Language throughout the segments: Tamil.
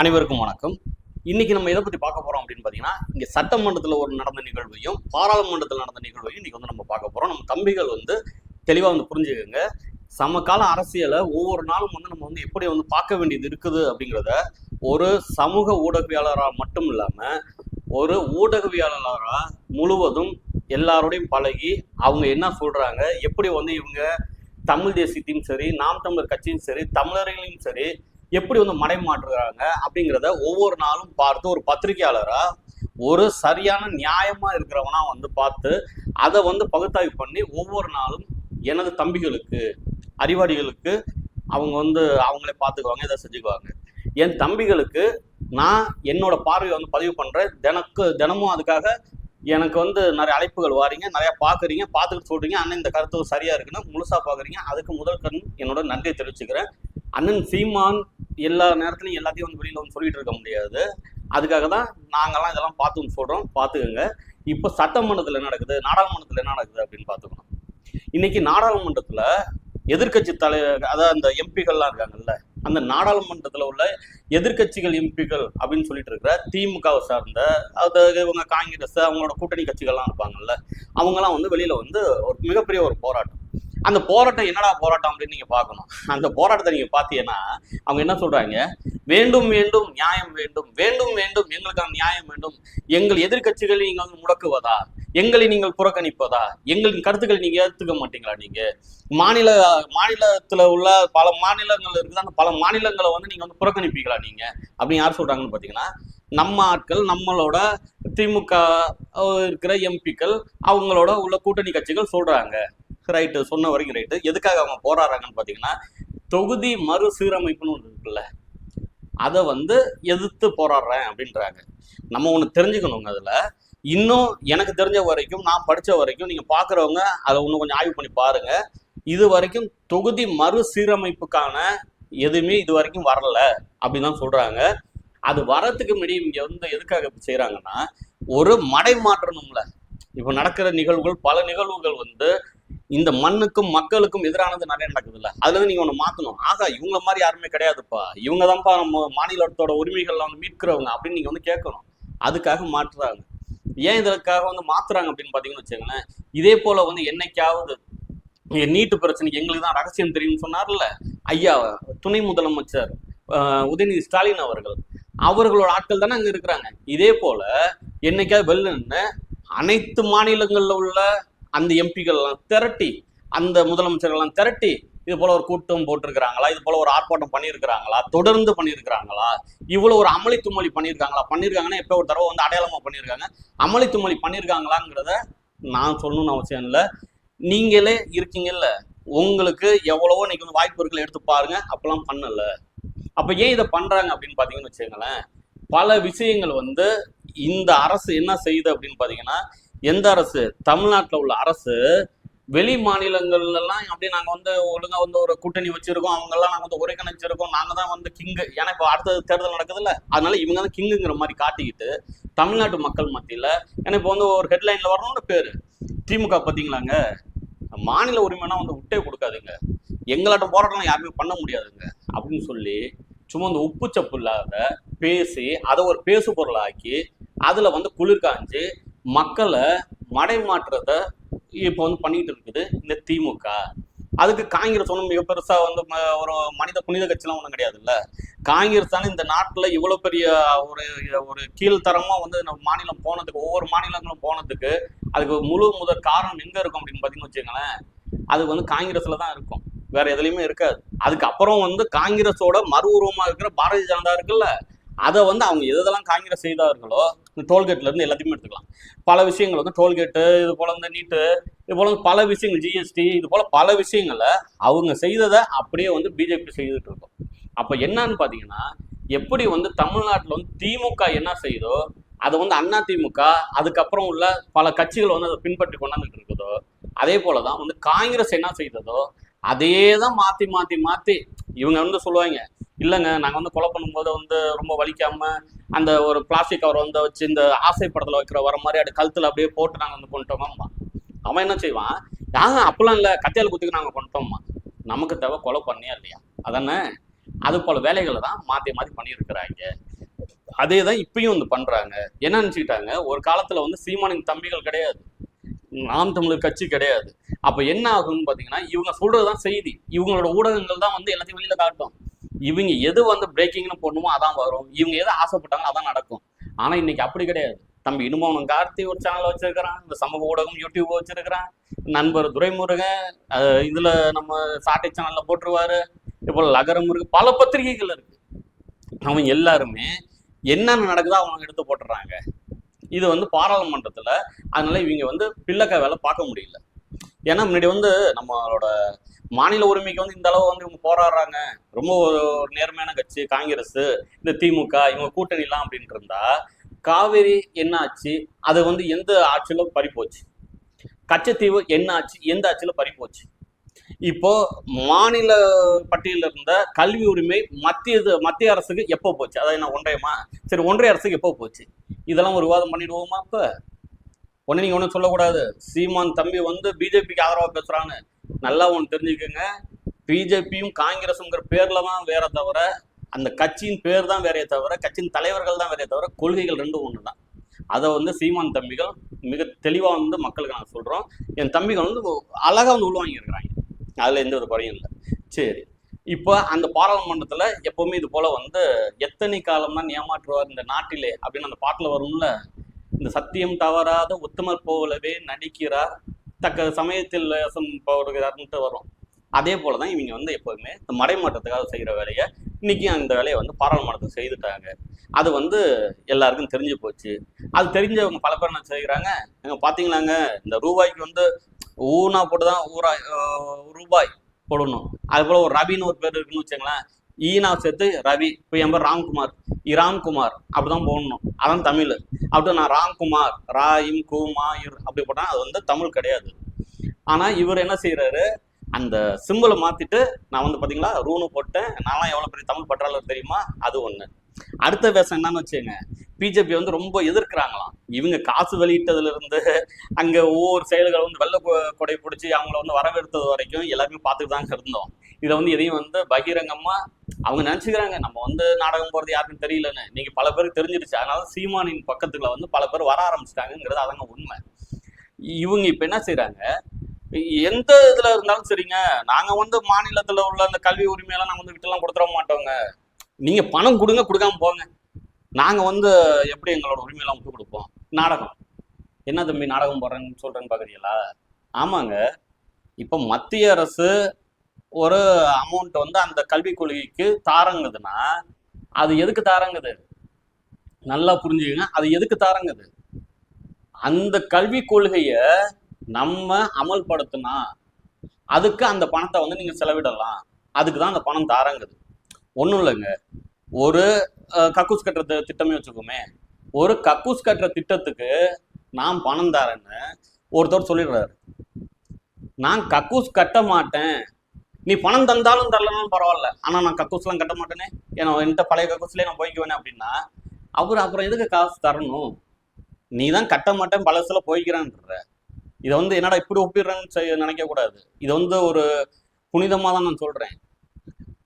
அனைவருக்கும் வணக்கம். இன்னைக்கு நம்ம எதை பத்தி பார்க்க போறோம் அப்படின்னு பாத்தீங்கன்னா இங்க சட்டமன்றத்துல ஒரு நடந்த நிகழ்வையும் பாராளுமன்றத்தில் நடந்த நிகழ்வையும் இன்னைக்கு வந்து நம்ம பார்க்க போறோம். நம்ம தம்பிகள் வந்து தெளிவா வந்து புரிஞ்சுக்கோங்க. சமகால அரசியலை ஒவ்வொரு நாளும் வந்து நம்ம வந்து எப்படி வந்து பார்க்க வேண்டியது இருக்குது அப்படிங்கிறத ஒரு சமூக ஊடகவியலாளராக மட்டும் இல்லாம ஒரு ஊடகவியலாளராக முழுவதும் எல்லாரோடையும் பழகி அவங்க என்ன சொல்றாங்க எப்படி வந்து இவங்க தமிழ் தேசியத்தையும் சரி நாம் தமிழர் கட்சியும் சரி தமிழர்களையும் சரி எப்படி வந்து மடைமாற்றுகிறாங்க அப்படிங்கிறத ஒவ்வொரு நாளும் பார்த்து ஒரு பத்திரிகையாளரா ஒரு சரியான நியாயமா இருக்கிறவனா வந்து பார்த்து அதை வந்து பகுத்தாய்வு பண்ணி ஒவ்வொரு நாளும் எனது தம்பிகளுக்கு அறிவாளிகளுக்கு அவங்க வந்து அவங்களே பார்த்துக்குவாங்க இதை செஞ்சுக்குவாங்க. என் தம்பிகளுக்கு நான் என்னோட பார்வையை வந்து பதிவு பண்றேன். தினக்கு தினமும் அதுக்காக எனக்கு வந்து நிறைய அழைப்புகள் வாரீங்க நிறைய பார்க்குறீங்க பார்த்துட்டு சொல்றீங்க. அண்ணன் இந்த கருத்து சரியா இருக்குன்னு முழுசா பார்க்குறீங்க. அதுக்கு முதல் கண் என்னோட நன்றியை தெரிவிச்சுக்கிறேன். அண்ணன் சீமான் எல்லா நேரத்துலையும் எல்லாத்தையும் வந்து வெளியில் வந்து சொல்லிட்டு இருக்க முடியாது. அதுக்காக தான் நாங்கள்லாம் இதெல்லாம் பார்த்து சொல்கிறோம் பார்த்துக்கோங்க. இப்போ சட்டமன்றத்தில் என்ன நடக்குது நாடாளுமன்றத்தில் என்ன நடக்குது அப்படின்னு பார்த்துக்கணும். இன்னைக்கு நாடாளுமன்றத்தில் எதிர்க்கட்சி தலை அதாவது அந்த எம்பிகள்லாம் இருக்காங்கல்ல அந்த நாடாளுமன்றத்தில் உள்ள எதிர்க்கட்சிகள் எம்பிகள் அப்படின்னு சொல்லிட்டு இருக்கிற திமுகவை சார்ந்த அதாவது இவங்க காங்கிரஸ் அவங்களோட கூட்டணி கட்சிகள்லாம் இருப்பாங்கல்ல அவங்கெல்லாம் வந்து வெளியில் வந்து ஒரு மிகப்பெரிய ஒரு போராட்டம். அந்த போராட்டம் என்னடா போராட்டம் அப்படின்னு நீங்க பார்க்கணும். அந்த போராட்டத்தை நீங்க பார்த்தீங்கன்னா அவங்க என்ன சொல்றாங்க? வேண்டும் வேண்டும் நியாயம் வேண்டும் வேண்டும் வேண்டும் எங்களுக்கான நியாயம் வேண்டும். எங்கள் எதிர்க்கட்சிகளை நீங்கள் வந்து முடக்குவதா எங்களை நீங்கள் புறக்கணிப்பதா? எங்களின் கருத்துக்களை நீங்க ஏத்துக்க மாட்டீங்களா நீங்க? மாநில மாநிலத்துல உள்ள பல மாநிலங்கள் இருக்குது? அந்த பல மாநிலங்களை வந்து நீங்க வந்து புறக்கணிப்பீங்களா நீங்க? அப்படின்னு யார் சொல்றாங்கன்னு பாத்தீங்கன்னா நம்ம ஆட்கள் நம்மளோட திமுக இருக்கிற எம்பிக்கள் அவங்களோட உள்ள கூட்டணி கட்சிகள் சொல்றாங்க. ரைட்டு சொன்ன வரைக்கும் ரைட்டு எதுக்காக அவங்க போராடுறாங்கன்னு பார்த்தீங்கன்னா தொகுதி மறு சீரமைப்புன்னு ஒன்று இருக்குல்ல அதை வந்து எதிர்த்து போராடுறேன் அப்படின்றாங்க. நம்ம ஒன்று தெரிஞ்சுக்கணுங்க அதில். இன்னும் எனக்கு தெரிஞ்ச வரைக்கும் நான் படித்த வரைக்கும் நீங்கள் பார்க்குறவங்க அதை இன்னும் கொஞ்சம் ஆய்வு பண்ணி பாருங்கள் இது வரைக்கும் தொகுதி மறுசீரமைப்புக்கான எதுவுமே இது வரைக்கும் வரல அப்படின்னு தான் சொல்கிறாங்க அது வரத்துக்கு முன்னாடி இங்கே வந்து எதுக்காக இப்போ செய்கிறாங்கன்னா ஒரு மடை மாற்றணும்ல. இப்போ நடக்கிற நிகழ்வுகள் பல நிகழ்வுகள் வந்து இந்த மண்ணுக்கும் மக்களுக்கும் எதிரானது நிறைய நடக்குதுல்ல. அதுல இருந்து நீங்க ஒண்ணு மாத்தணும். ஆகா இவங்க மாதிரி யாருமே கிடையாதுப்பா. இவங்க தான்ப்பா நம்ம மாநிலத்தோட உரிமைகள்ல வந்து மீட்கிறவங்க அப்படின்னு நீங்க வந்து கேட்கணும். அதுக்காக மாற்றுறாங்க. ஏன் இதற்காக வந்து மாத்துறாங்க அப்படின்னு பாத்தீங்கன்னு வச்சுக்கோங்களேன் இதே போல வந்து என்னைக்காவது நீட்டு பிரச்சனைக்கு எங்களுக்கு தான் ரகசியம் தெரியும்னு சொன்னார்ல ஐயா துணை முதலமைச்சர் உதயநிதி ஸ்டாலின் அவர்கள். அவர்களோட ஆட்கள் தானே அங்க இருக்கிறாங்க. இதே போல என்னைக்காவது வெளில அனைத்து மாநிலங்கள்ல உள்ள அந்த எம்பிகள்லாம் திரட்டி அந்த முதலமைச்சர்கள்லாம் திரட்டி இது போல ஒரு கூட்டம் போட்டிருக்கிறாங்களா? இது போல ஒரு ஆர்ப்பாட்டம் பண்ணியிருக்கிறாங்களா? தொடர்ந்து பண்ணியிருக்கிறாங்களா? இவ்வளோ ஒரு அமளி தும்மொழி பண்ணியிருக்காங்களா? பண்ணியிருக்காங்கன்னா எப்போ ஒரு தடவை வந்து அடையாளமாக பண்ணியிருக்காங்க? அமளி தும்மொழி பண்ணியிருக்காங்களாங்கிறத நான் சொல்லணும்னு அவசியம் இல்லை. நீங்களே இருக்கீங்கல்ல உங்களுக்கு எவ்வளவோ இன்னைக்கு வந்து வாய்ப்பு இருக்குல்ல எடுத்து பாருங்க. அப்பெல்லாம் பண்ணல. அப்ப ஏன் இதை பண்றாங்க அப்படின்னு பாத்தீங்கன்னு வச்சுக்கோங்களேன் பல விஷயங்கள் வந்து இந்த அரசு என்ன செய்யுது அப்படின்னு பாத்தீங்கன்னா எந்த அரசு? தமிழ்நாட்டில் உள்ள அரசு வெளி மாநிலங்கள்லாம் அப்படியே நாங்கள் வந்து ஒழுங்காக வந்து ஒரு கூட்டணி வச்சிருக்கோம். அவங்கெல்லாம் நாங்கள் வந்து ஒருங்கிணைச்சிருக்கோம் நாங்கள் தான் வந்து கிங்கு ஏன்னா இப்போ அடுத்தது தேர்தல் நடக்குதுல்ல. அதனால இவங்க தான் கிங்குங்கிற மாதிரி காட்டிக்கிட்டு தமிழ்நாட்டு மக்கள் மத்தியில் ஏன்னா இப்போ வந்து ஒரு ஹெட்லைனில் வரணும்னு பேர். திமுக பார்த்தீங்களாங்க மாநில உரிமைனா வந்து விட்டே கொடுக்காதுங்க. எங்களாட்ட போராட்டம் யாருமே பண்ண முடியாதுங்க. அப்படின்னு சொல்லி சும்மா இந்த உப்பு சப்பு இல்லாத பேசி அதை ஒரு பேசு பொருளாக்கி அதில் வந்து குளிர் காஞ்சி மக்களை மடை மாற்றத்தை இப்போ வந்து பண்ணிட்டு இருக்குது இந்த திமுக. அதுக்கு காங்கிரஸ் ஒன்றும் மிக பெருசாக வந்து ம- ஒரு மனித புனித கட்சிலாம் ஒன்றும் கிடையாதுல்ல. காங்கிரஸ் தானே இந்த நாட்டில் இவ்வளோ பெரிய ஒரு ஒரு கீழ்த்தரமாக வந்து நம்ம மாநிலம் போனதுக்கு ஒவ்வொரு மாநிலங்களும் போனதுக்கு அதுக்கு முழு முதல் காரணம் எங்கே இருக்கும் அப்படின்னு பார்த்தீங்கன்னு வச்சுக்கோங்களேன். அது வந்து காங்கிரஸில் தான் இருக்கும். வேற எதுலையுமே இருக்காது. அதுக்கப்புறம் வந்து காங்கிரஸோட மறு உருவமாக இருக்கிற பாரதிய ஜனதா இருக்குல்ல. அதை வந்து அவங்க எதெல்லாம் காங்கிரஸ் செய்தார்களோ இந்த டோல்கேட்ல இருந்து எல்லாத்தையுமே எடுத்துக்கலாம். பல விஷயங்கள் வந்து டோல்கேட்டு இது போல இந்த நீட்டு இது போல பல விஷயங்கள் ஜிஎஸ்டி இது போல பல விஷயங்களை அவங்க செய்ததை அப்படியே வந்து பிஜேபி செய்துட்டு இருக்கோம். அப்ப என்னன்னு பாத்தீங்கன்னா எப்படி வந்து தமிழ்நாட்டில் வந்து திமுக என்ன செய்யுதோ அதை வந்து அண்ணா திமுக அதுக்கப்புறம் உள்ள பல கட்சிகள் வந்து அதை பின்பற்றி கொண்டாந்துட்டு இருக்குதோ அதே போலதான் வந்து காங்கிரஸ் என்ன செய்ததோ அதே தான் மாத்தி மாத்தி மாத்தி இவங்க வந்து சொல்லுவாங்க இல்லைங்க நாங்கள் வந்து கொலை பண்ணும்போது வந்து ரொம்ப வலிக்காம அந்த ஒரு பிளாஸ்டிக் கவர் வந்து வச்சு இந்த ஆசை படத்துல வைக்கிற வர மாதிரி அப்படி கழுத்துல அப்படியே போட்டு நாங்க வந்து கொண்டுட்டோமா அவன் என்ன செய்வான்? ஆஹ் அப்பெல்லாம் இல்லை கத்தியால் குத்திக்கு நாங்க கொண்டுட்டோம்மா நமக்கு தேவை கொலை பண்ணியா இல்லையா? அதானே? அது போல வேலைகளை தான் மாற்றி மாற்றி பண்ணியிருக்கிறாங்க. அதே தான் இப்பயும் வந்து பண்றாங்க. என்ன நினச்சிக்கிட்டாங்க? ஒரு காலத்துல வந்து சீமானின் தம்பிகள் கிடையாது. நாம் தமிழர் கட்சி கிடையாது. அப்ப என்ன ஆகும்னு பாத்தீங்கன்னா இவங்க சொல்றதுதான் செய்தி. இவங்களோட ஊடகங்கள் தான் வந்து எல்லாத்தையும் வெளியில காட்டும். இவங்க எது வந்து பிரேக்கிங்னு போடணுமோ அதான் வரும். இவங்க எது ஆசைப்பட்டாங்க அதான் நடக்கும். ஆனா இன்னைக்கு அப்படி கிடையாது. தம்பி இனுமவனம் கார்த்தி ஒரு சேனல் வச்சிருக்கிறான். இந்த சமூக ஊடகம் யூடியூப் வச்சிருக்கிறான். நண்பர் துரைமுருகன் இதுல நம்ம சாட்டை சேனல்ல போட்டுருவாரு. இப்போ லகரம் இருக்கு பல பத்திரிகைகள் இருக்கு. அவங்க எல்லாருமே என்னென்ன நடக்குதோ அவங்க எடுத்து போட்டுறாங்க. இது வந்து பாராளுமன்றத்தில் அதனால இவங்க வந்து பிள்ளைக்க வேலை பார்க்க முடியல. ஏன்னா முன்னாடி வந்து நம்மளோட மாநில உரிமைக்கு வந்து இந்த அளவு வந்து இவங்க போராடுறாங்க. ரொம்ப ஒரு ஒரு நேர்மையான கட்சி காங்கிரஸ் இந்த திமுக இவங்க கூட்டணிலாம் அப்படின்ட்டு இருந்தா காவேரி என்ன ஆச்சு? அது வந்து எந்த ஆட்சியில பறிப்போச்சு போச்சு? கச்சத்தீவு என்ன ஆச்சு? எந்த ஆட்சியில பறிப்போச்சு போச்சு? இப்போ மாநில பட்டியலில் இருந்த கல்வி உரிமை மத்திய மத்திய அரசுக்கு எப்போ போச்சு? அதாவது என்ன ஒன்றையமா சரி ஒன்றிய அரசுக்கு எப்போ போச்சு? இதெல்லாம் ஒரு விவாதம் பண்ணிடுவோமா இப்போ ஒண்ணு நீங்க ஒன்றும் சொல்லக்கூடாது. சீமான் தம்பி வந்து பிஜேபிக்கு ஆதரவா பேசுறான்னு நல்லா ஒன்று தெரிஞ்சுக்கோங்க. பிஜேபியும் காங்கிரஸுங்கிற பேர்ல தான் வேற தவிர அந்த கட்சியின் பேர் தான் வேறையே தவிர கட்சியின் தலைவர்கள் தான் வேறையே தவிர கொள்கைகள் ரெண்டும் ஒன்று தான் அதை வந்து சீமான் தம்பிகள் மிக தெளிவா வந்து மக்களுக்கு நான் சொல்றோம். என் தம்பிகள் வந்து அழகா வந்து உள்வாங்கியிருக்கிறாங்க. அதில் எந்த ஒரு குறையும் இல்லை. சரி. இப்போ அந்த பாராளுமன்றத்தில் எப்போவுமே இது போல் வந்து எத்தனை காலம் தான் ஏமாற்றுவார் இந்த நாட்டிலே அப்படின்னு அந்த பாட்டில் வரும்ல? இந்த சத்தியம் தவறாத உத்தமர் போலவே நடிக்கிறார் தக்க சமயத்தில் வேஷம் போடுகிறார்ன்ட்டு வரும். அதே போல தான் இவங்க வந்து எப்போதுமே இந்த மடைமாற்றத்துக்காக செய்கிற வேலையை இன்னைக்கு அந்த வேலையை வந்து பாராளுமன்றத்துக்கு செய்துட்டாங்க. அது வந்து எல்லாருக்கும் தெரிஞ்சு போச்சு. அது தெரிஞ்சவங்க பல பேர் என்ன செய்கிறாங்க எங்க பார்த்தீங்களாங்க இந்த ரூபாய்க்கு வந்து ஊனா போட்டு தான் ஊரா ரூபாய் போடணும். அது போல ஒரு ரவின்னு ஒரு பேர் இருக்குன்னு வச்சுங்களேன் ஈனா சேர்த்து ரவி இப்போ என் பேர் ராம்குமார். இராம்குமார் அப்படிதான் போடணும். அதான் தமிழ். அப்படி நான் ராம்குமார் ரா குமா இர் அப்படி போட்டா அது வந்து தமிழ் கிடையாது. ஆனா இவர் என்ன செய்யறாரு அந்த சிம்பிளை மாத்திட்டு நான் வந்து பாத்தீங்களா ரூனு போட்டேன். நான்லாம் எவ்வளவு பெரிய தமிழ் பற்றாளர் தெரியுமா? அது ஒண்ணு. அடுத்த வேஷம் என்னன்னு வச்சுங்க பிஜேபி வந்து ரொம்ப எதிர்க்கிறாங்களாம். இவங்க காசு வெளியிட்டதுல இருந்து அங்க ஒவ்வொரு செயல்களை வந்து வெள்ள கொடை பிடிச்சி அவங்கள வந்து வரவேற்றது வரைக்கும் எல்லாருமே பார்த்துட்டு தாங்க இருந்தோம். இதை வந்து எதையும் வந்து பகிரங்கமா அவங்க நினைச்சுக்கிறாங்க. நம்ம வந்து நாடகம் போறது யாருக்கும் தெரியலன்னு. நீங்க பல பேருக்கு தெரிஞ்சிருச்சு. அதனால சீமானின் பக்கத்துல வந்து பல பேர் வர ஆரம்பிச்சிட்டாங்கிறது அதங்க உண்மை. இவங்க இப்ப என்ன செய்யறாங்க எந்த இதுல இருந்தாலும் சரிங்க. நாங்க வந்து மாநிலத்துல உள்ள அந்த கல்வி உரிமையெல்லாம் நாங்க வந்து விட்டுலாம் கொடுத்துட மாட்டோங்க. நீங்க பணம் கொடுங்க கொடுக்காம போங்க. நாங்க வந்து எப்படி எங்களோட உரிமையெல்லாம் விட்டு கொடுப்போம்? நாடகம். என்ன தம்பி நாடகம் போடுறேன்னு சொல்றேன்னு பாக்குறீங்களா? ஆமாங்க. இப்ப மத்திய அரசு ஒரு அமௌண்ட் வந்து அந்த கல்விக் கொள்கைக்கு தாரங்குதுன்னா அது எதுக்கு தாரங்குது? நல்லா புரிஞ்சுக்கங்க. அது எதுக்கு தாரங்குது? அந்த கல்விக் கொள்கைய நம்ம அமல்படுத்தினா அதுக்கு அந்த பணத்தை வந்து நீங்க செலவிடலாம். அதுக்கு தான் அந்த பணம் தாரங்குது. ஒன்றும் இல்லைங்க. ஒரு கக்கூஸ் கட்டுற திட்டமே வச்சுக்கோமே. ஒரு கக்கூஸ் கட்டுற திட்டத்துக்கு நான் பணம் தரேன்னு ஒருத்தர் சொல்லிடுறாரு. நான் கக்கூஸ் கட்ட மாட்டேன். நீ பணம் தந்தாலும் தரலனாலும் பரவாயில்ல. ஆனால் நான் கக்கூஸ்லாம் கட்ட மாட்டேனே. ஏன்னா என்கிட்ட பழைய கக்கூஸ்லேயே நான் போய்க்குவேனே அப்படின்னா அவர் அப்புறம் எதுக்கு காசு தரணும்? நீ தான் கட்ட மாட்டேன் பழசில் போய்க்கிறான்ற. இதை வந்து என்னடா இப்படி ஒப்பிடுறேன்னு நினைக்கக்கூடாது. இதை வந்து ஒரு புனிதமாக தான் நான் சொல்கிறேன்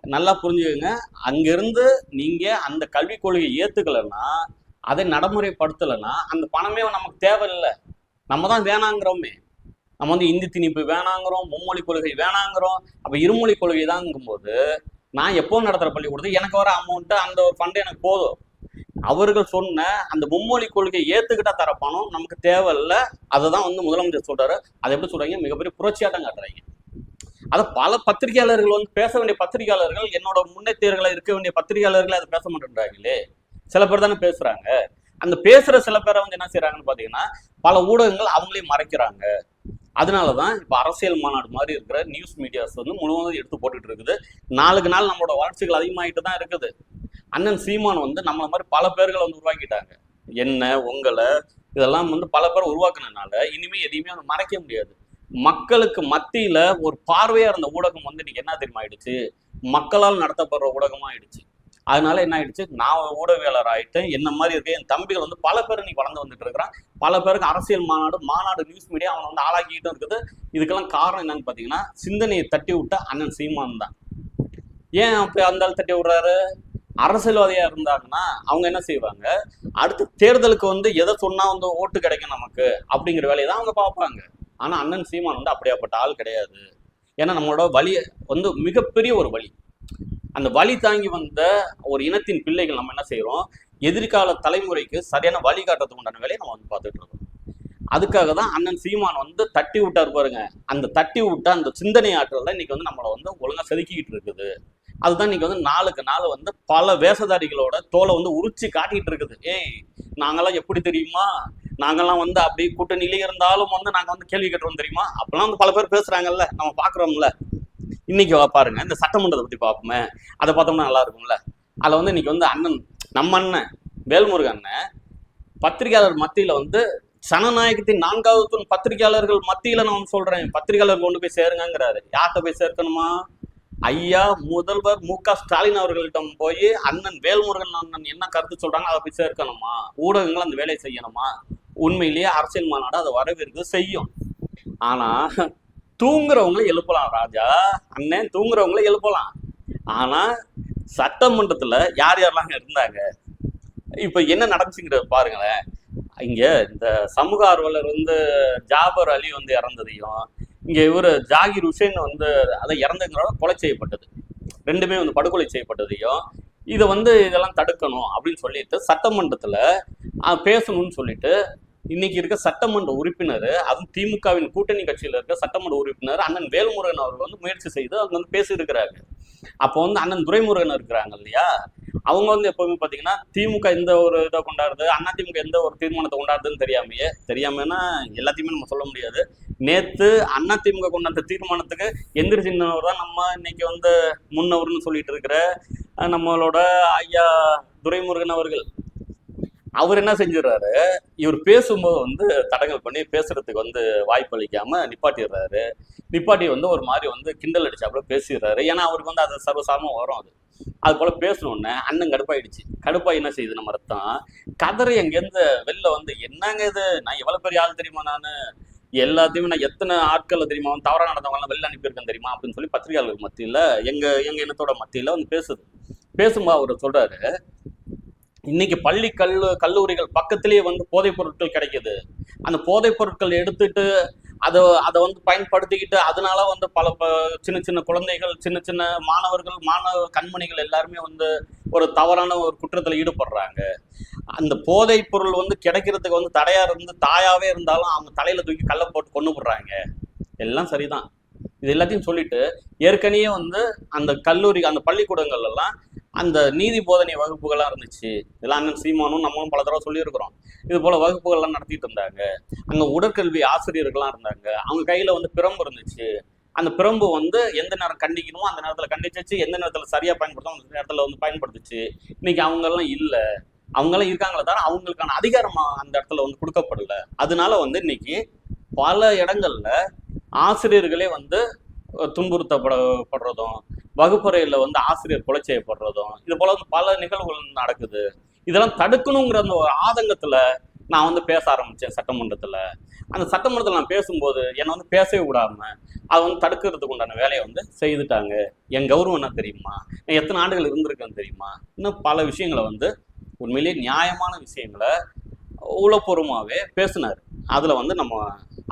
நல்லா புரிஞ்சுக்கங்க. அங்கிருந்து நீங்க அந்த கல்விக் கொள்கையை ஏத்துக்கலைன்னா அதை நடைமுறைப்படுத்தலைன்னா அந்த பணமே நமக்கு தேவையில்லை. நம்ம தான் வேணாங்கிறோமே. நம்ம வந்து இந்தி திணிப்பு வேணாங்கிறோம் மும்மொழி கொள்கை வேணாங்கிறோம். அப்போ இருமொழி கொள்கை தாங்கும்போது நான் எப்போ நடத்துற பள்ளிக்கூடத்து எனக்கு வர அமௌண்ட் அந்த ஒரு ஃபண்டு எனக்கு போதும். அவர்கள் சொன்ன அந்த மும்மொழி கொள்கையை ஏத்துக்கிட்டா தர பணம் நமக்கு தேவையில்ல. அதை தான் வந்து முதலமைச்சர் சொல்றாரு. அதை எப்படி சொல்கிறீங்க மிகப்பெரிய புரட்சியாட்டம் காட்டுறாங்க. அதை பல பத்திரிகையாளர்கள் வந்து பேச வேண்டிய பத்திரிகையாளர்கள் என்னோட முன்னேற்றங்களை இருக்க வேண்டிய பத்திரிகையாளர்கள் அதை பேச மாட்டேன்றாங்களே. சில பேர் தானே பேசுறாங்க. அந்த பேசுற சில பேரை வந்து என்ன செய்யறாங்கன்னு பாத்தீங்கன்னா பல ஊடகங்கள் அவங்களே மறைக்கிறாங்க. அதனாலதான் இப்ப அரசியல் மாநாடு மாதிரி இருக்கிற நியூஸ் மீடியாஸ் வந்து முழுவதும் எடுத்து போட்டுட்டு இருக்குது. நாளுக்கு நாள் நம்மளோட வளர்ச்சிகள் அதிகமாயிட்டு தான் இருக்குது. அண்ணன் சீமான் வந்து நம்மள மாதிரி பல பேர்களை வந்து உருவாக்கிட்டாங்க. என்ன உங்களை இதெல்லாம் வந்து பல பேர் உருவாக்குனதுனால இனிமே எதையுமே வந்து மறைக்க முடியாது. மக்களுக்கு மத்தியில ஒரு பார்வையா இருந்த ஊடகம் வந்து இன்னைக்கு என்ன தெரியுமா ஆயிடுச்சு? மக்களால் நடத்தப்படுற ஊடகமா ஆயிடுச்சு. அதனால என்ன ஆயிடுச்சு? நான் ஊடகவியலர் ஆயிட்டேன். என்ன மாதிரி இருக்கு? என் தம்பிகள் வந்து பல பேர் இன்னைக்கு வளர்ந்து வந்துட்டு இருக்கிறான் பல பேருக்கு அரசியல் மாநாடு மாநாடு நியூஸ் மீடியா அவனை வந்து ஆளாக்கிட்டும் இருக்குது. இதுக்கெல்லாம் காரணம் என்னன்னு பாத்தீங்கன்னா சிந்தனையை தட்டி விட்ட அண்ணன் சீமான் தான். ஏன் அப்படி அந்த ஆள் தட்டி விடுறாரு? அரசியல்வாதியா இருந்தாங்கன்னா அவங்க என்ன செய்வாங்க? அடுத்து தேர்தலுக்கு வந்து எதை சொன்னா வந்து ஓட்டு கிடைக்கும் நமக்கு அப்படிங்கிற வேலையை தான் அவங்க பார்ப்பாங்க. ஆனா அண்ணன் சீமான் வந்து அப்படியாப்பட்ட ஆள் கிடையாது. ஏன்னா நம்மளோட வழி வந்து மிகப்பெரிய ஒரு வழி அந்த வழி தாங்கி வந்த ஒரு இனத்தின் பிள்ளைகள் நம்ம என்ன செய்கிறோம் எதிர்கால தலைமுறைக்கு சரியான வழிகாட்டுறதுக்கு உண்டான வேலையை நம்ம வந்து பார்த்துட்டு இருக்கோம். அதுக்காக தான் அண்ணன் சீமான் வந்து தட்டி விட்டார் பாருங்க. அந்த தட்டி விட்ட அந்த சிந்தனை ஆற்றல் தான் இன்னைக்கு வந்து நம்மளை வந்து ஒழுங்கா செதுக்கிட்டு இருக்குது. அதுதான் இன்னைக்கு வந்து நாளுக்கு நாள் வந்து பல வேஷதாரிகளோட தோலை வந்து உரிச்சு காட்டிட்டு இருக்குது. ஏய் நாங்கெல்லாம் எப்படி தெரியுமா? நாங்கெல்லாம் வந்து அப்படி கூட்டணியிலே இருந்தாலும் வந்து நாங்க வந்து கேள்வி கேட்டுறோம் தெரியுமா? அப்பெல்லாம் வந்து பல பேர் பேசுறாங்கல்ல நம்ம பாக்குறோம்ல இன்னைக்கு வா பாருங்க இந்த சட்டமன்றத்தை பத்தி பார்ப்போமே. அதை பார்த்தோம்னா நல்லா இருக்கும்ல. அதுல வந்து இன்னைக்கு வந்து அண்ணன் நம்ம அண்ணன் வேல்முருகன் அண்ணன் பத்திரிகையாளர் மத்தியில வந்து ஜனநாயகத்தின் நான்காவது தூண் பத்திரிகையாளர்கள் மத்தியில நான் சொல்றேன். பத்திரிகையாளர் கொண்டு போய் சேருங்கிறாரு யார்கிட்ட போய் சேர்க்கணுமா? ஐயா முதல்வர் மு க ஸ்டாலின் அவர்களிடம் போய் அண்ணன் வேல்முருகன் அண்ணன் என்ன கருத்து சொல்றாங்க அதை போய் சேர்க்கணுமா? ஊடகங்கள் அந்த வேலையை செய்யணுமா? உண்மையிலேயே அரசியல் மாநாடு அதை வரவேற்க செய்யும். ஆனா தூங்குறவங்களை எழுப்பலாம் ராஜா. அண்ணன் தூங்குறவங்களை எழுப்பலாம். ஆனா சட்டமன்றத்துல யார் யாரெல்லாம் இருந்தாங்க? இப்ப என்ன நடந்துச்சுங்கிறத பாருங்களேன். இங்க இந்த சமூக ஆர்வலர் வந்து ஜாபர் அலி வந்து இறந்ததையும் இங்க இவர் ஜாகிர் ஹுசேன் வந்து அதை இறந்துங்கிறத கொலை செய்யப்பட்டது. ரெண்டுமே வந்து படுகொலை செய்யப்பட்டதையும் இதை வந்து இதெல்லாம் தடுக்கணும் அப்படின்னு சொல்லிட்டு சட்டமன்றத்துல பேசணும்னு சொல்லிட்டு இன்னைக்கு இருக்க சட்டமன்ற உறுப்பினர் அதுவும் திமுகவின் கூட்டணி கட்சியில இருக்க சட்டமன்ற உறுப்பினர் அண்ணன் வேல்முருகன் அவர்கள் வந்து முயற்சி செய்து அவங்க வந்து பேசியிருக்கிறாங்க அப்போ வந்து அண்ணன் துரைமுருகன் இருக்கிறாங்க இல்லையா? அவங்க வந்து எப்பவுமே பாத்தீங்கன்னா திமுக எந்த ஒரு இதை கொண்டாடுது அண்ணா திமுக எந்த ஒரு தீர்மானத்தை கொண்டாடுதுன்னு தெரியாமையே தெரியாமன்னா எல்லாத்தையுமே நம்ம சொல்ல முடியாது. நேத்து அண்ணா திமுக கொண்டாந்த தீர்மானத்துக்கு எந்திரிச்சின்னவர் தான் நம்ம இன்னைக்கு வந்து முன்னவர்னு சொல்லிட்டு இருக்கிற நம்மளோட ஐயா துரைமுருகன் அவர்கள். அவர் என்ன செஞ்சிடறாரு? இவர் பேசும்போது வந்து தடங்கல் பண்ணி பேசுறதுக்கு வந்து வாய்ப்பு அளிக்காம நிப்பாட்டிடுறாரு. நிப்பாட்டி வந்து ஒரு மாதிரி வந்து கிண்டல் அடிச்சாப்புல பேசிடுறாரு. ஏன்னா அவருக்கு வந்து அது சர்வசாரமா வரும் அது. அது போல பேசணுன்னே அண்ணன் கடுப்பாயிடுச்சு. கடுப்பாய் என்ன செய்யுது? நம்ம ரத்தம் கதறி எங்கேருந்து வெளில வந்து என்னங்க இது? நான் எவ்வளவு பெரிய ஆள் தெரியுமா நான்? எல்லாத்தையுமே நான் எத்தனை ஆட்கள் தெரியுமா? வந்து தவறா நடந்தவங்க வெளில அனுப்பியிருக்கேன் தெரியுமா? அப்படின்னு சொல்லி பத்திரிகையாளர்கள் மத்தியில எங்க எங்க இனத்தோட மத்தியில வந்து பேசுது. பேசும்போது அவர் சொல்றாரு இன்னைக்கு பள்ளி கல்லு கல்லூரிகள் பக்கத்திலேயே வந்து போதைப் பொருட்கள் கிடைக்குது. அந்த போதைப் பொருட்கள் எடுத்துட்டு அதை அதை வந்து பயன்படுத்திக்கிட்டு அதனால வந்து பல ப- சின்ன சின்ன குழந்தைகள் சின்ன சின்ன மாணவர்கள் மாணவ கண்மணிகள் எல்லாருமே வந்து ஒரு தவறான ஒரு குற்றத்தில் ஈடுபடுறாங்க. அந்த போதைப் பொருள் வந்து கிடைக்கிறதுக்கு வந்து தடையா இருந்து தாயாவே இருந்தாலும் அவங்க தலையில தூக்கி கல்லை போட்டு கொண்டு போடுறாங்க. எல்லாம் சரிதான். இது எல்லாத்தையும் சொல்லிட்டு ஏற்கனவே வந்து அந்த கல்லூரி அந்த பள்ளிக்கூடங்கள் எல்லாம் அந்த நீதி போதனை வகுப்புகள்லாம் இருந்துச்சு. இதெல்லாம் அண்ணன் சீமானும் நம்மளும் பல தடவை சொல்லியிருக்கிறோம். இது போல வகுப்புகள்லாம் நடத்திட்டு இருந்தாங்க. அங்கே உடற்கல்வி ஆசிரியர்கள்லாம் இருந்தாங்க. அவங்க கையில வந்து பிரம்பு இருந்துச்சு. அந்த பிரம்பு வந்து எந்த நேரம் கண்டிக்கணுமோ அந்த நேரத்தில் கண்டிச்சிச்சு. எந்த நேரத்தில் சரியாக பயன்படுத்தணும் அந்த நேரத்தில் வந்து பயன்படுத்துச்சு. இன்னைக்கு அவங்கெல்லாம் இல்லை. இல்ல இருக்காங்களே தவிர அவங்களுக்கான அதிகாரம் அந்த இடத்துல வந்து கொடுக்கப்படல. அதனால வந்து இன்னைக்கு பல இடங்கள்ல ஆசிரியர்களே வந்து துன்புறுத்தப்படப்படுறதும் வகுப்பறையில் வந்து ஆசிரியர் கொலை செய்யப்படுறதும் இது போல வந்து பல நிகழ்வுகள் நடக்குது. இதெல்லாம் தடுக்கணுங்கிற அந்த ஒரு ஆதங்கத்தில் நான் வந்து பேச ஆரம்பித்தேன் சட்டமன்றத்தில். அந்த சட்டமன்றத்தில் நான் பேசும்போது என்னை வந்து பேசவே விடாமல் அதை வந்து தடுக்கிறதுக்கு உண்டான வேலையை வந்து செய்துட்டாங்க. என் கௌரவம் என்ன தெரியுமா? நான் எத்தனை ஆண்டுகள் இருந்திருக்கேன்னு தெரியுமா? இன்னும் பல விஷயங்களை வந்து உண்மையிலேயே நியாயமான விஷயங்களை உளப்பூர்வமாகவே பேசினார். அதில் வந்து நம்ம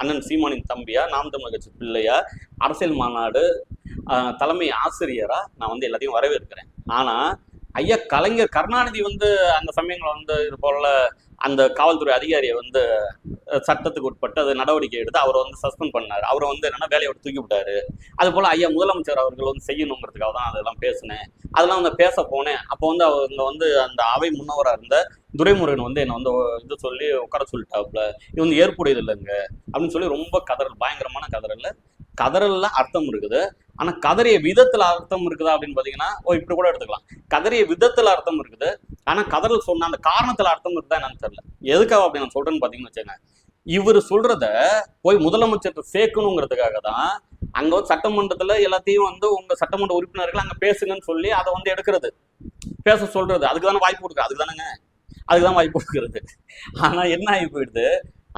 அண்ணன் சீமானின் தம்பியா நாம் தமிழர் கட்சி பிள்ளையா அரசியல் மாநாடு தலைமை ஆசிரியராக நான் வந்து எல்லாத்தையும் வரவேற்கிறேன். ஆனால் ஐயா கலைஞர் கருணாநிதி வந்து அந்த சமயங்களை வந்து இது போல அந்த காவல்துறை அதிகாரியை வந்து சட்டத்துக்கு உட்பட்டு அது நடவடிக்கை எடுத்து அவரை வந்து சஸ்பெண்ட் பண்ணார். அவரை வந்து என்னென்னா வேலையை விட்டு தூக்கி விட்டாரு. அது போல் ஐயா முதலமைச்சர் அவர்கள் வந்து செய்யணுங்கிறதுக்காக தான் அதெல்லாம் பேசினேன். அதெல்லாம் வந்து பேச போனேன். அப்போ வந்து அவங்க வந்து அந்த அவை முன்னவராக இருந்த துரைமுருகன் வந்து என்னை வந்து இது சொல்லி உட்கார சொல்லிட்டாப்புல. இது வந்து ஏற்புடையது இல்லைங்க அப்படின்னு சொல்லி ரொம்ப கதறல் பயங்கரமான கதறல்ல கதறல்ல அர்த்தம் இருக்குது. ஆனா கதறிய விதத்துல அர்த்தம் இருக்குதா அப்படின்னு பாத்தீங்கன்னா ஓ இப்படி கூட எடுத்துக்கலாம். கதறிய விதத்துல அர்த்தம் இருக்குது. ஆனா கதறல் சொன்ன அந்த காரணத்துல அர்த்தம் இருக்குதா என்னன்னு தெரியல. எதுக்காக அப்படி நான் சொல்றேன்னு பாத்தீங்கன்னு வச்சுக்கோங்க. இவர் சொல்றத போய் முதலமைச்சர்கிட்ட சேர்க்கணுங்கிறதுக்காக தான் அங்க வந்து சட்டமன்றத்துல எல்லாத்தையும் வந்து உங்க சட்டமன்ற உறுப்பினர்கள் அங்க பேசுங்கன்னு சொல்லி அதை வந்து எடுக்கிறது. பேச சொல்றது. அதுக்கு தானே வாய்ப்பு கொடுக்குறது. அதுக்கு தானேங்க. அதுக்கு தான் வாய்ப்பு கொடுக்குறது. ஆனா என்ன ஆகி போயிடுது?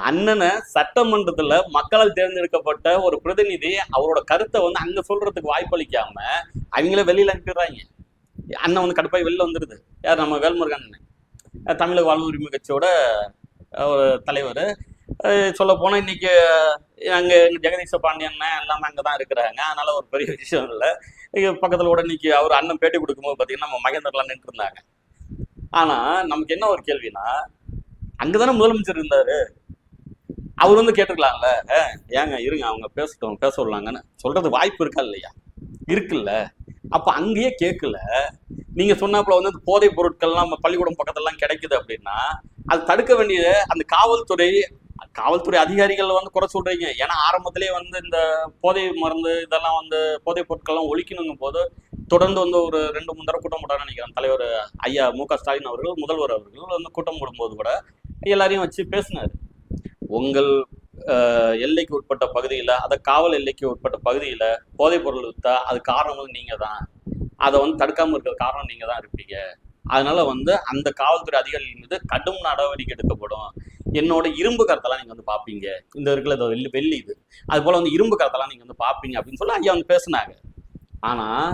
அண்ணனை சட்டமன்றத்துல மக்களால் தேர்ந்தெடுக்கப்பட்ட ஒரு பிரதிநிதி அவரோட கருத்தை வந்து அங்க சொல்றதுக்கு வாய்ப்பளிக்காம அவங்களே வெளியில அனுப்பிடுறாங்க அண்ணன் வந்து கடுப்பாய் வெளில வந்துடுது யார்? நம்ம வேல்முருகன் அண்ணன். தமிழக வாழ்வு உரிமை கட்சியோட ஒரு தலைவர். சொல்ல போனா இன்னைக்கு அங்க ஜெகதீஷ பாண்டியன் எல்லாமே அங்கதான் இருக்கிறாங்க. அதனால ஒரு பெரிய விஷயம் இல்லை. இங்க பக்கத்துல கூட இன்னைக்கு அவர் அண்ணன் பேட்டி கொடுக்கும்போது பாத்தீங்கன்னா நம்ம மகேந்திரலாம் நின்று இருந்தாங்க ஆனா நமக்கு என்ன ஒரு கேள்வினா அங்கதானே முதலமைச்சர் இருந்தாரு? அவர் வந்து கேட்டிருக்கலாம்ல. ஏங்க இருங்க அவங்க பேசட்டும் பேச விடலாங்கன்னு சொல்றது வாய்ப்பு இருக்கா இல்லையா? இருக்குல்ல. அப்ப அங்கேயே கேட்கல. நீங்க சொன்னாப்புல வந்து அந்த போதைப் பொருட்கள்லாம் நம்ம பள்ளிக்கூடம் பக்கத்துலலாம் கிடைக்குது அப்படின்னா அது தடுக்க வேண்டிய அந்த காவல்துறை காவல்துறை அதிகாரிகள் வந்து குறை சொல்றீங்க. ஏன்னா ஆரம்பத்திலேயே வந்து இந்த போதை மருந்து இதெல்லாம் வந்து போதைப் பொருட்கள்லாம் ஒழிக்கணுங்கும் போது தொடர்ந்து வந்து ஒரு ரெண்டு மூணு தடவை கூட்டம் போட்டான்னு நினைக்கிறேன். தலைவர் ஐயா மு க ஸ்டாலின் அவர்கள் முதல்வர் அவர்கள் வந்து கூட்டம் போடும்போது கூட எல்லாரையும் வச்சு பேசினாரு. உங்கள் எல்லைக்கு உட்பட்ட பகுதியில் அதை காவல் எல்லைக்கு உட்பட்ட பகுதியில் போதைப் பொருள் விற்றா அது காரணமும் நீங்கள் தான் அதை வந்து தடுக்காமல் இருக்கிற காரணம் நீங்கள் தான் இருப்பீங்க. அதனால வந்து அந்த காவல்துறை அதிகாரிகள் மீது கடும் நடவடிக்கை எடுக்கப்படும். என்னோட இரும்பு கரத்தெல்லாம் நீங்கள் வந்து பார்ப்பீங்க இந்த இருக்கிற இது வெள்ளி வெள்ளி இது. அது போல் வந்து இரும்பு கரத்தெல்லாம் நீங்கள் வந்து பார்ப்பீங்க அப்படின்னு சொல்லி ஐயா வந்து பேசுனாங்க. ஆனால்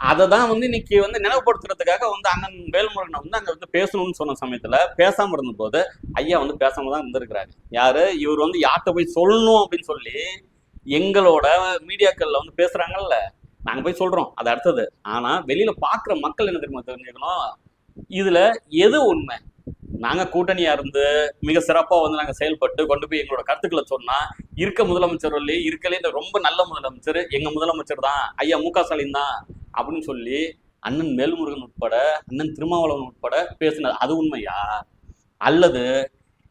அதை தான் வந்து இன்னைக்கு வந்து நினைவுபடுத்துறதுக்காக வந்து அண்ணன் வேல்முருகனை வந்து அங்கே வந்து பேசணும்னு சொன்ன சமயத்தில் பேசாமல் இருந்தபோது ஐயா வந்து பேசாமல் தான் இருந்திருக்கிறாரு. யாரு? இவர் வந்து யார்கிட்ட போய் சொல்லணும் அப்படின்னு சொல்லி எங்களோட மீடியாக்கள்ல வந்து பேசுறாங்கல்ல. நாங்க போய் சொல்றோம். அது அடுத்தது. ஆனா வெளியில பாக்குற மக்கள் என்ன தெரியுமா தெரிஞ்சுக்கணும்? இதுல எது உண்மை? நாங்க கூட்டணியா இருந்து மிக சிறப்பா வந்து நாங்க செயல்பட்டு கொண்டு போய் எங்களோட கருத்துக்களை சொன்னா இருக்க முதலமைச்சர் சொல்லி இருக்கலே இந்த ரொம்ப நல்ல முதலமைச்சர் எங்க முதலமைச்சர் தான் ஐயா மு க ஸ்டாலின் தான் அப்படின்னு சொல்லி அண்ணன் மேல்முருகன் உட்பட அண்ணன் திருமாவளவன் உட்பட பேசினார். அது உண்மையா? அல்லது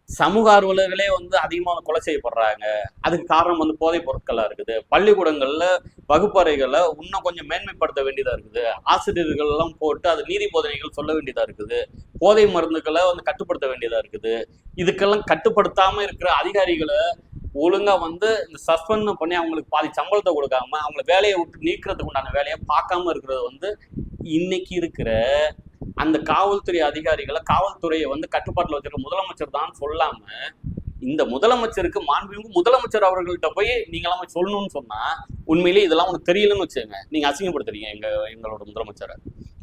சமூக ஆர்வலர்களே வந்து அதிகமாக கொலை செய்யப்படுறாங்க. அதுக்கு காரணம் வந்து போதைப் பொருட்களாக இருக்குது. பள்ளிக்கூடங்களில் வகுப்பறைகளை இன்னும் கொஞ்சம் மேன்மைப்படுத்த வேண்டியதாக இருக்குது. ஆசிரியர்கள் எல்லாம் போட்டு அது நீதி போதனைகள் சொல்ல வேண்டியதாக இருக்குது. போதை மருந்துகளை வந்து கட்டுப்படுத்த வேண்டியதாக இருக்குது. இதுக்கெல்லாம் கட்டுப்படுத்தாமல் இருக்கிற அதிகாரிகளை ஒழுங்கா வந்து இந்த சஸ்பெண்ட் பண்ணி அவங்களுக்கு பாதி சம்பளத்தை கொடுக்காம அவங்கள வேலையை விட்டு நீக்கிறதுக்கு உண்டான வேலையை பார்க்காம இருக்கிறது வந்து இன்னைக்கு இருக்கிற அந்த காவல்துறை அதிகாரிகளை காவல்துறையை வந்து கட்டுப்பாட்டில் வச்சிருக்க முதலமைச்சர் தான் சொல்லாம இந்த முதலமைச்சருக்கு மாண்புமிகு முதலமைச்சர் அவர்கள்ட்ட போய் நீங்களாம் போய் சொல்லணும்னு சொன்னா உண்மையிலேயே இதெல்லாம் உனக்கு தெரியலன்னு வச்சுங்க நீங்க அசிங்கப்படுத்துறீங்க எங்க எங்களோட முதலமைச்சரை.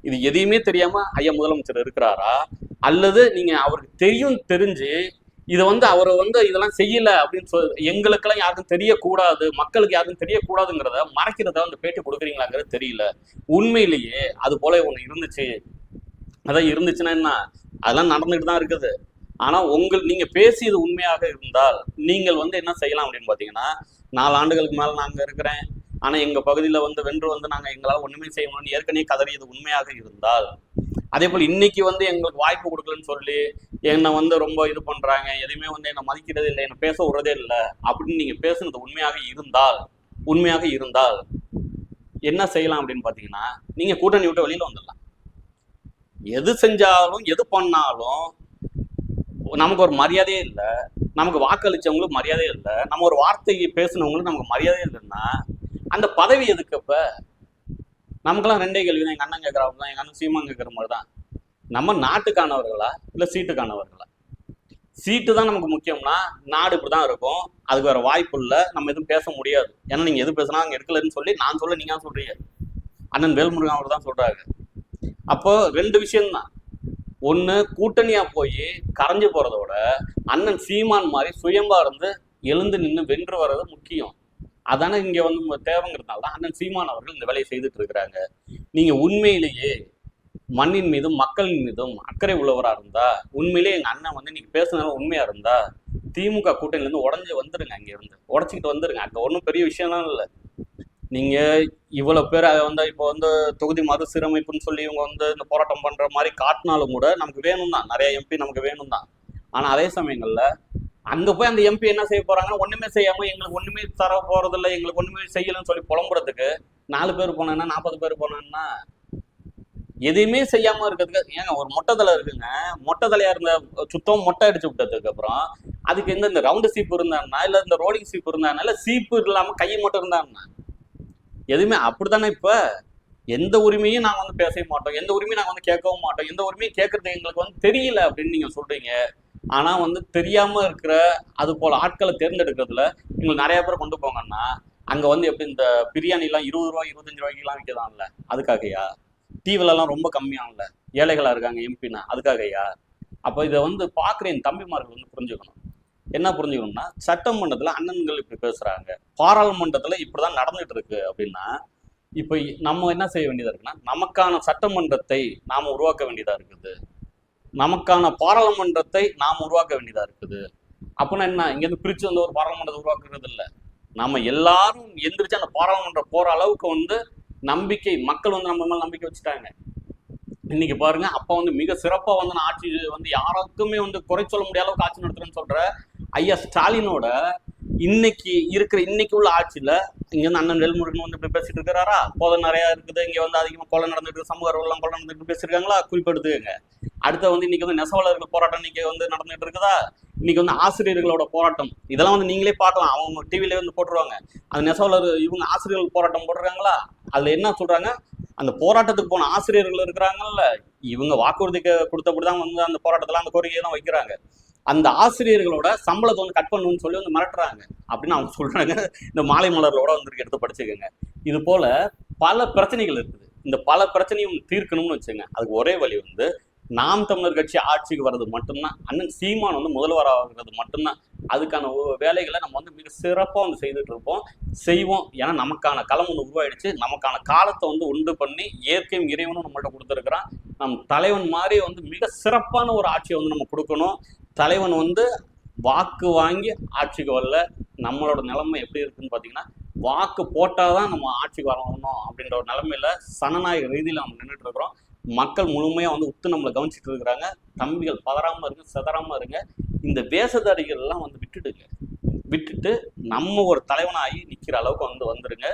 இது எதையுமே தெரியாம ஐயா முதலமைச்சர் இருக்கிறாரா? அல்லது நீங்க அவருக்கு தெரியும் தெரிஞ்சு இதை வந்து அவர் வந்து இதெல்லாம் செய்யல அப்படின்னு சொல்லி எங்களுக்கெல்லாம் யாருக்கும் தெரியக்கூடாது மக்களுக்கு யாருக்கும் தெரியக்கூடாதுங்கிறத மறைக்கிறத வந்து பேட்டி கொடுக்குறீங்களாங்கிறது தெரியல. உண்மையிலேயே அது போல ஒன்று இருந்துச்சு. அதான் இருந்துச்சுன்னா என்ன? அதெல்லாம் நடந்துட்டு தான் இருக்குது. ஆனால் உங்கள் நீங்கள் பேசியது உண்மையாக இருந்தால் நீங்கள் வந்து என்ன செய்யலாம் அப்படின்னு பார்த்தீங்கன்னா நாலு ஆண்டுகளுக்கு மேலே நான் அங்கே இருக்கிறேன். ஆனா எங்க பகுதியில வந்து வென்று வந்து நாங்க எங்களால் ஒண்ணுமே செய்ய முடியும்னு ஏற்கனவே கதறியது உண்மையாக இருந்தால். அதே போல் இன்னைக்கு வந்து எங்களுக்கு வாய்ப்பு கொடுக்கலன்னு சொல்லி என்னை வந்து ரொம்ப இது பண்றாங்க. எதுவுமே வந்து என்னை மதிக்கிறது இல்லை என்னை பேச விடுறதே இல்லை. அப்படின்னு நீங்க பேசுனது உண்மையாக இருந்தால் உண்மையாக இருந்தால் என்ன செய்யலாம் அப்படின்னு பாத்தீங்கன்னா நீங்க கூட்டணி விட்டு வெளியில வந்துடலாம். எது செஞ்சாலும் எது பண்ணாலும் நமக்கு ஒரு மரியாதையே இல்லை. நமக்கு வாக்களிச்சவங்களுக்கு மரியாதையே இல்லை. நம்ம ஒரு வார்த்தைக்கு பேசினவங்களுக்கு நமக்கு மரியாதையே இல்லைன்னா அந்த பதவி எதுக்கு இப்ப நமக்கெல்லாம் ரெண்டே கேள்வி தான் எங்க அண்ணன் கேட்கறவங்க தான் எங்க அண்ணன் சீமான் கேட்கற மாதிரி தான் நம்ம நாட்டுக்கானவர்களா இல்ல சீட்டுக்கானவர்களா? சீட்டு தான் நமக்கு முக்கியம்னா நாடு இப்படிதான் இருக்கும். அதுக்கு வேற வாய்ப்பு இல்லை. நம்ம எதுவும் பேச முடியாது. ஏன்னா நீங்க எது பேசினா அங்க எடுக்கலன்னு சொல்லி நான் சொல்ல நீங்க தான் சொல்றீங்க. அண்ணன் வேல்முருகன் அவர் தான் சொல்றாங்க அப்போ ரெண்டு விஷயம்தான். ஒன்று கூட்டணியாக போய் கரைஞ்சு போகிறத விட அண்ணன் சீமான் மாதிரி சுயம்பா இருந்து எழுந்து நின்று வென்று வர்றது முக்கியம். அதானே இங்க வந்து தேவைங்கிறதுனால தான் அண்ணன் சீமான் அவர்கள் இந்த வேலையை செய்துட்டு இருக்கிறாங்க. நீங்க உண்மையிலேயே மண்ணின் மீதும் மக்களின் மீதும் அக்கறை உள்ளவரா இருந்தா உண்மையிலேயே எங்க அண்ணன் வந்து நீங்க பேசுனாலும் உண்மையா இருந்தா திமுக கூட்டணில இருந்து உடஞ்சு வந்துருங்க அங்க இருந்து. உடச்சிக்கிட்டு வந்துருங்க. அங்க ஒன்றும் பெரிய விஷயம்லாம் இல்லை. நீங்க இவ்வளவு பேர் அதை வந்து இப்போ வந்து தொகுதி மறுசீரமைப்புன்னு சொல்லி இவங்க வந்து இந்த போராட்டம் பண்ற மாதிரி காட்டினாலும் கூட நமக்கு வேணும் தான் நிறைய எம்பி நமக்கு வேணும் தான் ஆனா அதே சமயங்கள்ல அங்க போய் அந்த எம்பி என்ன செய்ய போறாங்கன்னா ஒண்ணுமே செய்யாம எங்களுக்கு ஒண்ணுமே தர போறது இல்லை எங்களுக்கு ஒண்ணுமே செய்யலன்னு சொல்லி புலம்புறதுக்கு நாலு பேர் போனேன்னா நாற்பது பேர் போனேன்னா எதையுமே செய்யாம இருக்கிறதுக்கு ஏங்க ஒரு மொட்டை தலை இருக்குங்க. மொட்டை தலையா இருந்த சுத்தம் மொட்டை அடிச்சு விட்டதுக்கு அப்புறம் அதுக்கு எந்த இந்த ரவுண்டு சீப்பு இருந்தாருன்னா இல்ல இந்த ரோலிங் சீப்பு இருந்தானா இல்ல சீப்பு இல்லாம கை மட்டும் இருந்தாருன்னா எதுவுமே அப்படித்தானே இப்ப? எந்த உரிமையும் நாங்க வந்து பேசவே மாட்டோம். எந்த உரிமையும் நாங்க வந்து கேட்கவும் மாட்டோம். எந்த உரிமையும் கேட்கறது எங்களுக்கு வந்து தெரியல அப்படின்னு நீங்க சொல்றீங்க. ஆனா வந்து தெரியாம இருக்கிற அது போல ஆட்களை தேர்ந்தெடுக்கிறதுல எங்களுக்கு நிறைய பேர் கொண்டு போங்கன்னா அங்க வந்து எப்படி இந்த பிரியாணிலாம் இருபது ரூபா இருபத்தஞ்சு ரூபாய்க்குலாம் விற்கதான்ல அதுக்காகயா? டிவிலலாம் ரொம்ப கம்மியாகல ஏழைகளா இருக்காங்க எம்பினா அதுக்காகயா? அப்போ இதை வந்து பார்க்குற என் தம்பிமார்கள் வந்து புரிஞ்சுக்கணும். என்ன புரிஞ்சுக்கணும்னா சட்டமன்றத்தில் அண்ணன்கள் இப்படி பேசுறாங்க. பாராளுமன்றத்துல இப்படிதான் நடந்துட்டு இருக்கு அப்படின்னா இப்போ நம்ம என்ன செய்ய வேண்டியதா இருக்குன்னா நமக்கான சட்டமன்றத்தை நாம உருவாக்க வேண்டியதா இருக்குது. நமக்கான பாராளுமன்றத்தை நாம் உருவாக்க வேண்டியதா இருக்குது. அப்படின்னா என்ன? இங்க இருந்து பிரிச்சு வந்து ஒரு பாராளுமன்றத்தை உருவாக்குறது இல்லை. நம்ம எல்லாரும் எந்திரிச்சு அந்த பாராளுமன்றம் போற அளவுக்கு வந்து நம்பிக்கை மக்கள் வந்து நம்ம மேல நம்பிக்கை வச்சுட்டாங்க. இன்னைக்கு பாருங்க அப்ப வந்து மிக சிறப்பா வந்து நான் ஆட்சி வந்து யாருக்குமே வந்து குறை சொல்ல முடியாத அளவுக்கு ஆட்சி நடத்துறேன்னு சொல்ற ஐயா ஸ்டாலினோட இன்னைக்கு இருக்கிற இன்னைக்கு உள்ள ஆட்சியில இங்க வந்து அண்ணன் வேல்முருகன் வந்து இப்படி பேசிட்டு இருக்கிறாரா? போதை நிறைய இருக்குது இங்க வந்து அதிகமா கொலை நடந்துட்டு சமூக எல்லாம் கொலை நடந்துட்டு பேசியிருக்காங்களா குறிப்பெடுத்துக்கங்க அடுத்து வந்து இன்னைக்கு வந்து நெசவாளர்கள் போராட்டம் இன்னைக்கு வந்து நடந்துட்டு இருக்குதா? இன்னைக்கு வந்து ஆசிரியர்களோட போராட்டம். இதெல்லாம் வந்து நீங்களே பார்க்கலாம். அவங்க டிவில வந்து போட்டுருவாங்க. அந்த நெசவாளர் இவங்க ஆசிரியர்கள் போராட்டம் போடுறாங்களா அதுல என்ன சொல்றாங்க? அந்த போராட்டத்துக்கு போன ஆசிரியர்கள் இருக்கிறாங்கல்ல இவங்க வாக்குறுதிக்கு கொடுத்தபடி கொடுத்தபடிதான் வந்து அந்த போராட்டத்தெல்லாம் அந்த கோரிக்கையை தான் வைக்கிறாங்க. அந்த ஆசிரியர்களோட சம்பளத்தை வந்து கட் பண்ணணும்னு சொல்லி வந்து மிரட்டுறாங்க. அப்படின்னு அவங்க சொல்றாங்க. இந்த மாலை மலர்களோட வந்து எடுத்து படிச்சுக்கோங்க. இது போல பல பிரச்சனைகள் இருக்குது. இந்த பல பிரச்சனையும் தீர்க்கணும்னு வச்சுங்க அதுக்கு ஒரே வழி வந்து நாம் தமிழர் கட்சி ஆட்சிக்கு வர்றது மட்டும்தான் அண்ணன் சீமான் வந்து முதல்வர் ஆகிறது மட்டும்தான் அதுக்கான வேலைகளை நம்ம வந்து மிக சிறப்பாக வந்து செய்துட்டு இருப்போம் செய்வோம். ஏன்னா நமக்கான களம் ஒன்று உருவாயிடுச்சு. நமக்கான காலத்தை வந்து உண்டு பண்ணி இயற்கையும் இறைவனும் நம்மள்கிட்ட கொடுத்துருக்குறான். நம் தலைவன் மாதிரி வந்து மிக சிறப்பான ஒரு ஆட்சியை வந்து நம்ம கொடுக்கணும். தலைவன் வந்து வாக்கு வாங்கி ஆட்சிக்கு வரல. நம்மளோட நிலைமை எப்படி இருக்குன்னு பார்த்தீங்கன்னா வாக்கு போட்டால் தான் நம்ம ஆட்சிக்கு வரணும் அப்படின்ற ஒரு நிலைமையில சனநாயக ரீதியில் நம்ம நின்றுட்டு இருக்கிறோம் மக்கள் முழுமையாக வந்து உத்து நம்மளை கவனிச்சிட்டு இருக்கிறாங்க. தம்பிகள் பதறாமல் இருங்க செதறாமல் இருங்க. இந்த வேஷதாரிகள் எல்லாம் வந்து விட்டுடுங்க. விட்டுட்டு நம்ம ஒரு தலைவனாகி நிற்கிற அளவுக்கு வந்து வந்துருங்க.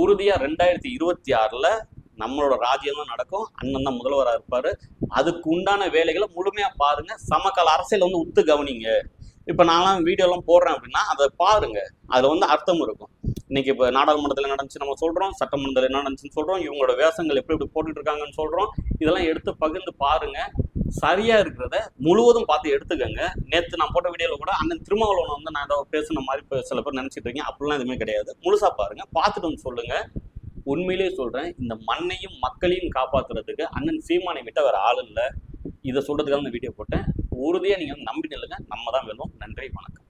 உறுதியாக ரெண்டாயிரத்தி இருபத்தி ஆறில் நம்மளோட ராஜ்யம் தான் நடக்கும். அண்ணன் தான் முதல்வராக இருப்பார். அதுக்கு உண்டான வேலைகளை முழுமையாக பாருங்க. சமகால அரசியல் வந்து உத்து கவனிங்க. இப்போ நான்லாம் வீடியோலாம் போடுறேன் அப்படின்னா அதை பாருங்க. அதில் வந்து அர்த்தம் இருக்கும். இன்னைக்கு இப்போ நாடாளுமன்றத்தில் என்ன நடந்துச்சு நம்ம சொல்கிறோம் சட்டமன்றத்தில் என்ன நடந்துச்சுன்னு சொல்கிறோம் இவங்களோட வேஷங்கள் எப்படி எப்படி போட்டுட்டு இருக்காங்கன்னு சொல்கிறோம் இதெல்லாம் எடுத்து பகிர்ந்து பாருங்க. சரியா இருக்கிறத முழுவதும் பார்த்து எடுத்துக்கோங்க. நேற்று நான் போட்ட வீடியோவில் கூட அண்ணன் திருமாவளவன் வந்து நான் ஏதோ பேசுன மாதிரி சில பேர் நினச்சிட்டு இருக்கீங்க. அப்படிலாம் எதுவுமே கிடையாது. முழுசா பாருங்க. பார்த்துட்டு வந்து சொல்லுங்க. உண்மையிலேயே சொல்றேன் இந்த மண்ணையும் மக்களையும் காப்பாத்துறதுக்கு அண்ணன் சீமானை விட்ட வேற ஆள் இல்லை. இதை சொல்றதுக்காக இந்த வீடியோ போட்டேன். உறுதியாக நீங்கள் வந்து நம்பி நில்லுங்க. நம்ம தான் வேணும். நன்றி வணக்கம்.